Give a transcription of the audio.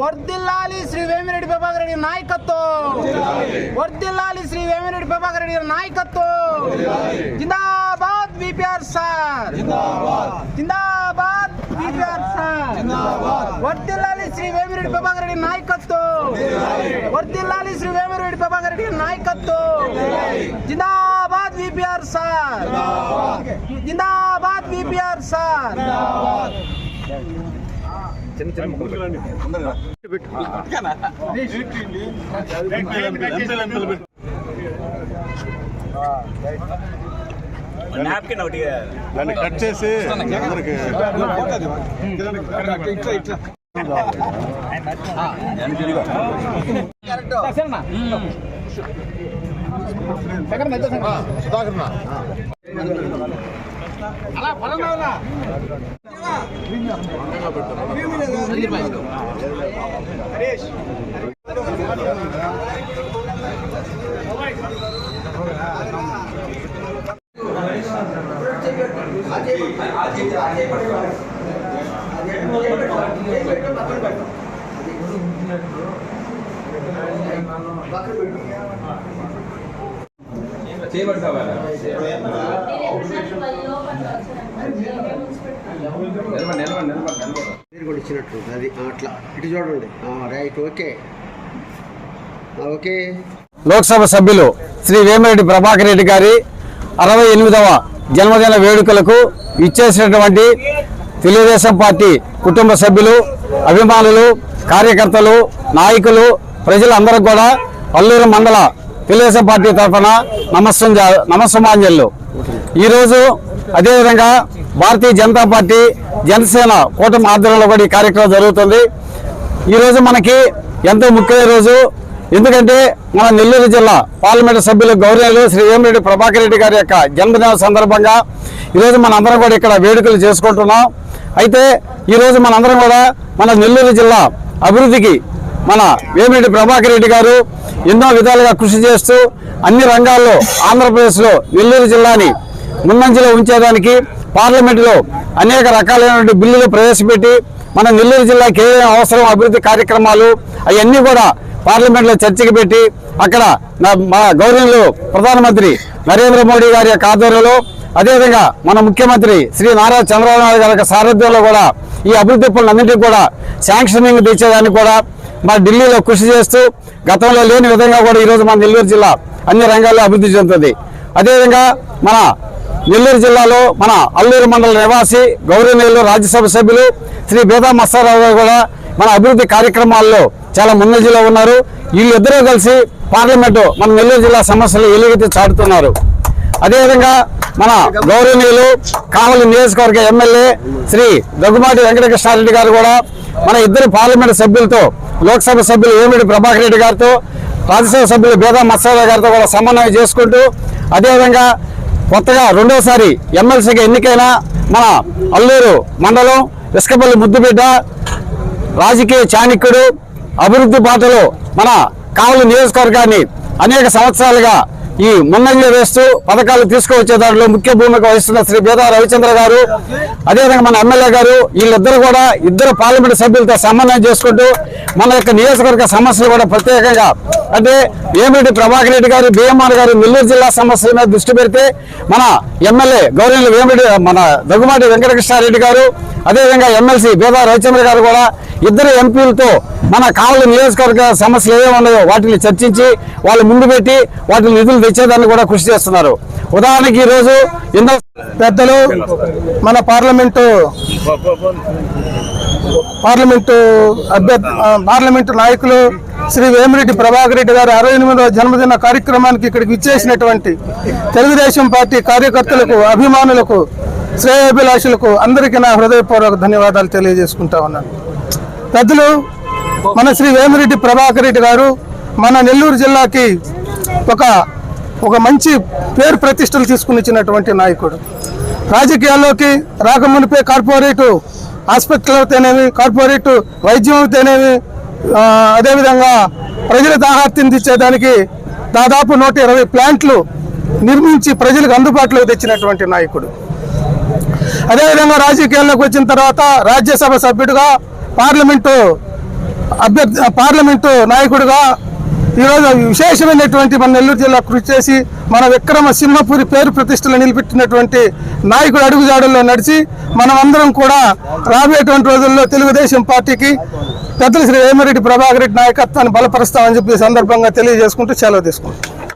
వర్దిల్లాలి శ్రీ వేమిరెడ్డి ప్రభాకర్ రెడ్డి నాయకత్వం. వర్దిల్లాలి శ్రీ వేమిరెడ్డి ప్రభాకర్ రెడ్డి నాయకత్వం. జిందాబాద్ విపిఆర్ సార్. జిందాబాద్. విపిఆర్ సార్ వర్దిల్లాలి శ్రీ వేమిరెడ్డి ప్రభాకర్ రెడ్డి నాయకత్వం వర్దిల్లాలి శ్రీ వేమిరెడ్డి ప్రభాకర్ రెడ్డి నాయకత్వం జిందాబాద్ విపిఆర్ సార్ జిందాబాద్ విపిఆర్ సార్ నాప్కిన్ ఒకటి దాన్ని కట్ చేసి అందరికి మీరు కూడా ఇచ్చినట్టు అది అట్లా ఇటు చూడండి రైట్ ఓకే ఓకే లోక్సభ సభ్యులు శ్రీ వేమిరెడ్డి ప్రభాకర్ రెడ్డి గారి అరవై ఎనిమిదవ జన్మదిన వేడుకలకు ఇచ్చేసినటువంటి తెలుగుదేశం పార్టీ కుటుంబ సభ్యులు అభిమానులు కార్యకర్తలు నాయకులు ప్రజలందరూ కూడా పల్లూరు మండల తెలుగుదేశం పార్టీ తరఫున నమస్సం నమస్సమాంజలు. ఈరోజు అదేవిధంగా భారతీయ జనతా పార్టీ జనసేన కూటమి ఆధ్వర్యంలో కూడా ఈ కార్యక్రమం జరుగుతుంది. ఈరోజు మనకి ఎంతో ముఖ్యమైన రోజు. ఎందుకంటే మన నెల్లూరు జిల్లా పార్లమెంటు సభ్యులు గౌరవనీయులు శ్రీ వేమిరెడ్డి ప్రభాకర్ రెడ్డి గారి యొక్క జన్మదిన సందర్భంగా ఈరోజు మనందరం కూడా ఇక్కడ వేడుకలు చేసుకుంటున్నాం. అయితే ఈరోజు మనందరం కూడా మన నెల్లూరు జిల్లా అభివృద్ధికి మన వేమిరెడ్డి ప్రభాకర్ రెడ్డి గారు ఎన్నో విధాలుగా కృషి చేస్తూ అన్ని రంగాల్లో ఆంధ్రప్రదేశ్లో నెల్లూరు జిల్లాని ముందంజలో ఉంచేదానికి పార్లమెంటులో అనేక రకాలైనటువంటి బిల్లులు ప్రవేశపెట్టి మన నెల్లూరు జిల్లాకి ఏమేమి అవసరం అభివృద్ధి కార్యక్రమాలు అవన్నీ కూడా పార్లమెంట్లో చర్చకు పెట్టి అక్కడ మా గౌరవంలో ప్రధానమంత్రి నరేంద్ర మోడీ గారి యొక్క ఆధ్వర్యంలో అదేవిధంగా మన ముఖ్యమంత్రి శ్రీ నారా చంద్రబాబు నాయుడు గారి సారథ్యంలో కూడా ఈ అభివృద్ధి పనులన్నింటినీ కూడా శాంక్షనింగ్ తెచ్చేదానికి కూడా మా ఢిల్లీలో కృషి చేస్తూ గతంలో లేని విధంగా కూడా ఈరోజు మన నెల్లూరు జిల్లా అన్ని రంగాల్లో అభివృద్ధి చెందుతుంది. అదేవిధంగా మన నెల్లూరు జిల్లాలో మన అల్లూరు మండల నివాసి గౌరవనీయులు రాజ్యసభ సభ్యులు శ్రీ బేదా మస్తారావు గారు కూడా మన అభివృద్ధి కార్యక్రమాల్లో చాలా ముందంజలో ఉన్నారు. వీళ్ళిద్దరూ కలిసి పార్లమెంటు మన నెల్లూరు జిల్లా సమస్యలు ఎలుగెత్తి చాటుతున్నారు. అదేవిధంగా మన గౌరవనీయులు కావలి నియోజకవర్గ ఎమ్మెల్యే శ్రీ దగ్గుమాటి వెంకటకృష్ణారెడ్డి గారు కూడా మన ఇద్దరు పార్లమెంటు సభ్యులతో లోక్సభ సభ్యులు ఏమిడి ప్రభాకర్ రెడ్డి గారితో రాజ్యసభ సభ్యులు బేదా మత్స్యరావు గారితో కూడా సమన్వయం చేసుకుంటూ అదేవిధంగా కొత్తగా రెండోసారి ఎమ్మెల్సీగా ఎన్నికైన మన అల్లూరు మండలం ఇసుకపల్లి ముద్దుబిడ్డ రాజకీయ చాణక్యుడు అభివృద్ధి బాటలో మన కావలి నియోజకవర్గాన్ని అనేక సంవత్సరాలుగా ఈ ముందంజ వేస్తూ పథకాలు తీసుకువచ్చే దాంట్లో ముఖ్య భూమిక వహిస్తున్న శ్రీ బేదా రవిచంద్ర గారు అదేవిధంగా మన ఎమ్మెల్యే గారు వీళ్ళిద్దరు కూడా ఇద్దరు పార్లమెంట్ సభ్యులతో సమన్వయం చేసుకుంటూ మన యొక్క నియోజకవర్గ సమస్యలు కూడా ప్రత్యేకంగా అంటే వేమిరెడ్డి ప్రభాకర్ రెడ్డి గారు బిఎంఆర్ గారు నెల్లూరు జిల్లా సమస్యల మీద దృష్టి పెడితే మన ఎమ్మెల్యే గౌరవ వేమిడి మన దగ్గుమాటి వెంకటకృష్ణారెడ్డి గారు అదేవిధంగా ఎమ్మెల్సీ బేదా రవిచంద్ర గారు కూడా ఇద్దరు ఎంపీలతో మన కావలి నియోజకవర్గ సమస్యలు ఏమేమి ఉన్నాయో వాటిని చర్చించి వాళ్ళు ముందు పెట్టి వాటిని నిధులు తెచ్చేదాన్ని కూడా కృషి చేస్తున్నారు. ఉదాహరణకి ఈరోజు ఎన్నో పెద్దలు మన పార్లమెంటు పార్లమెంటు అభ్యర్థి పార్లమెంటు నాయకులు శ్రీ వేమిరెడ్డి ప్రభాకర్ రెడ్డి గారి అరవై ఎనిమిదవ జన్మదిన కార్యక్రమానికి ఇక్కడికి ఇచ్చేసినటువంటి తెలుగుదేశం పార్టీ కార్యకర్తలకు అభిమానులకు శ్రేయాభిలాషులకు అందరికీ నా హృదయపూర్వక ధన్యవాదాలు తెలియజేసుకుంటా ఉన్నాను. పెద్దలు మన శ్రీ వేమిరెడ్డి ప్రభాకర్ రెడ్డి గారు మన నెల్లూరు జిల్లాకి ఒక ఒక మంచి పేరు ప్రతిష్టలు తీసుకుని ఇచ్చినటువంటి నాయకుడు. రాజకీయాల్లోకి రాకమునిపే కార్పొరేటు హాస్పిటల్ అయితేనేమి కార్పొరేట్ వైద్యం అయితేనేమి అదేవిధంగా ప్రజల దాహార్తిని తెచ్చేదానికి దాదాపు నూట ఇరవై ప్లాంట్లు నిర్మించి ప్రజలకు అందుబాటులోకి తెచ్చినటువంటి నాయకుడు. అదేవిధంగా రాజకీయాల్లోకి వచ్చిన తర్వాత రాజ్యసభ సభ్యుడిగా పార్లమెంటు అభ్యర్థి పార్లమెంటు నాయకుడిగా ఈరోజు విశేషమైనటువంటి మన నెల్లూరు జిల్లా కృషి చేసి మన విక్రమ సింహపురి పేరు ప్రతిష్టలు నిలబెట్టినటువంటి నాయకుడు అడుగుజాడల్లో నడిచి మనం అందరం కూడా రాబోయేటువంటి రోజుల్లో తెలుగుదేశం పార్టీకి పెద్దలు శ్రీ వేమిరెడ్డి ప్రభాకర్ రెడ్డి నాయకత్వాన్ని బలపరుస్తామని చెప్పి సందర్భంగా తెలియజేసుకుంటూ సెలవు తీసుకుంటాం